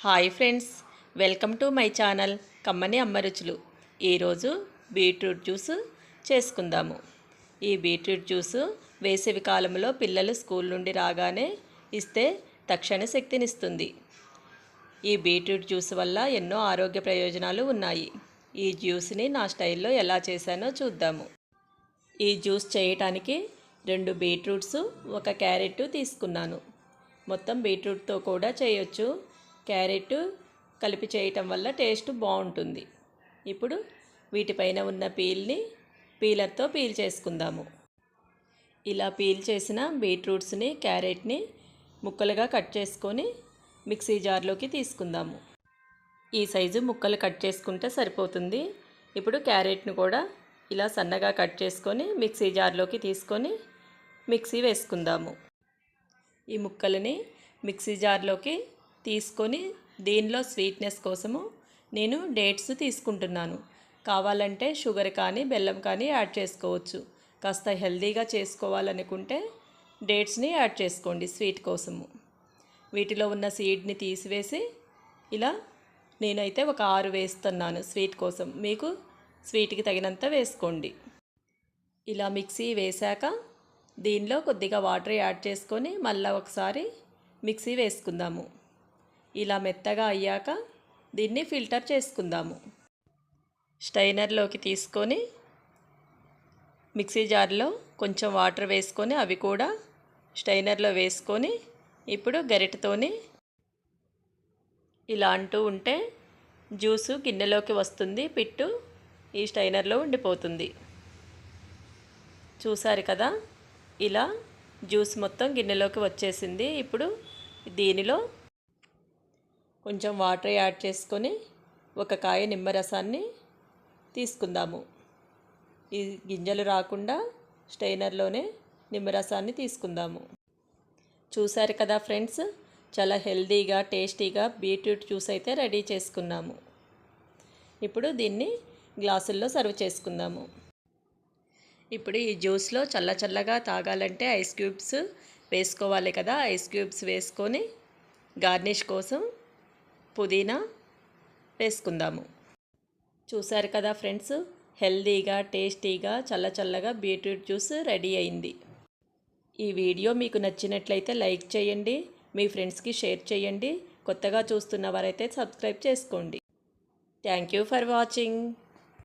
Hi friends welcome to my channel కమ్మని అమ్మరుచులు ఈరోజు బీట్రూట్ జ్యూస్ చేసుకుందాము. ఈ బీట్రూట్ జ్యూస్ వేసవి కాలంలో పిల్లలు స్కూల్ నుండి రాగానే ఇస్తే తక్షణ శక్తినిస్తుంది. ఈ బీట్రూట్ జ్యూస్ వల్ల ఎన్నో ఆరోగ్య ప్రయోజనాలు ఉన్నాయి. ఈ జ్యూస్ని నా స్టైల్లో ఎలా చేశానో చూద్దాము. ఈ జ్యూస్ చేయటానికి రెండు బీట్రూట్స్ ఒక క్యారెట్ తీసుకున్నాను. మొత్తం బీట్రూట్తో కూడా చేయొచ్చు. క్యారెట్ కలిపి చేయటం వల్ల టేస్ట్ బాగుంటుంది. ఇప్పుడు వీటిపైన ఉన్న పీల్ని పీలర్తో పీల్ చేసుకుందాము. ఇలా పీల్ చేసిన బీట్రూట్స్ని క్యారెట్ని ముక్కలుగా కట్ చేసుకొని మిక్సీ జార్లోకి తీసుకుందాము. ఈ సైజు ముక్కలు కట్ చేసుకుంటే సరిపోతుంది. ఇప్పుడు క్యారెట్ను కూడా ఇలా సన్నగా కట్ చేసుకొని మిక్సీ జార్లోకి తీసుకొని మిక్సీ వేసుకుందాము. ఈ ముక్కలని మిక్సీ జార్లోకి తీసుకొని దీనిలో స్వీట్నెస్ కోసము నేను డేట్స్ తీసుకుంటున్నాను. కావాలంటే షుగర్ కానీ బెల్లం కానీ యాడ్ చేసుకోవచ్చు. కాస్త హెల్దీగా చేసుకోవాలనుకుంటే డేట్స్ని యాడ్ చేసుకోండి స్వీట్ కోసము. వీటిలో ఉన్న సీడ్ని తీసివేసి ఇలా నేనైతే ఒక ఆరు వేస్తున్నాను స్వీట్ కోసం. మీకు స్వీట్కి తగినంత వేసుకోండి. ఇలా మిక్సీ వేశాక దీనిలో కొద్దిగా వాటర్ యాడ్ చేసుకొని మళ్ళీ ఒకసారి మిక్సీ వేసుకుందాము. ఇలా మెత్తగా అయ్యాక దీన్ని ఫిల్టర్ చేసుకుందాము. స్టైనర్లోకి తీసుకొని మిక్సీ జార్లో కొంచెం వాటర్ వేసుకొని అవి కూడా స్టైనర్లో వేసుకొని ఇప్పుడు గరిటతోని ఇలా అంటూ ఉంటే జ్యూసు గిన్నెలోకి వస్తుంది పిట్టు ఈ స్టైనర్లో ఉండిపోతుంది. చూసారు కదా? ఇలా జ్యూస్ మొత్తం గిన్నెలోకి వచ్చేసింది. ఇప్పుడు దీనిలో కొంచెం వాటర్ యాడ్ చేసుకొని ఒక కాయ నిమ్మరసాన్ని తీసుకుందాము. ఈ గింజలు రాకుండా స్టైనర్లోనే నిమ్మరసాన్ని తీసుకుందాము. చూశారు కదా ఫ్రెండ్స్ చాలా హెల్దీగా టేస్టీగా బీట్రూట్ జ్యూస్ అయితే రెడీ చేసుకున్నాము. ఇప్పుడు దీన్ని గ్లాసుల్లో సర్వ్ చేసుకుందాము. ఇప్పుడు ఈ జ్యూస్లో చల్ల చల్లగా తాగాలంటే ఐస్ క్యూబ్స్ వేసుకోవాలి కదా. ఐస్ క్యూబ్స్ వేసుకొని గార్నిష్ కోసం పుదీనా వేసుకుందాము. చూసారు కదా ఫ్రెండ్స్? హెల్దీగా టేస్టీగా చల్ల చల్లగా బీట్రూట్ జ్యూస్ రెడీ అయింది. ఈ వీడియో మీకు నచ్చినట్లయితే లైక్ చేయండి మీ ఫ్రెండ్స్కి షేర్ చేయండి కొత్తగా చూస్తున్న వారైతే సబ్స్క్రైబ్ చేసుకోండి. Thank you for watching.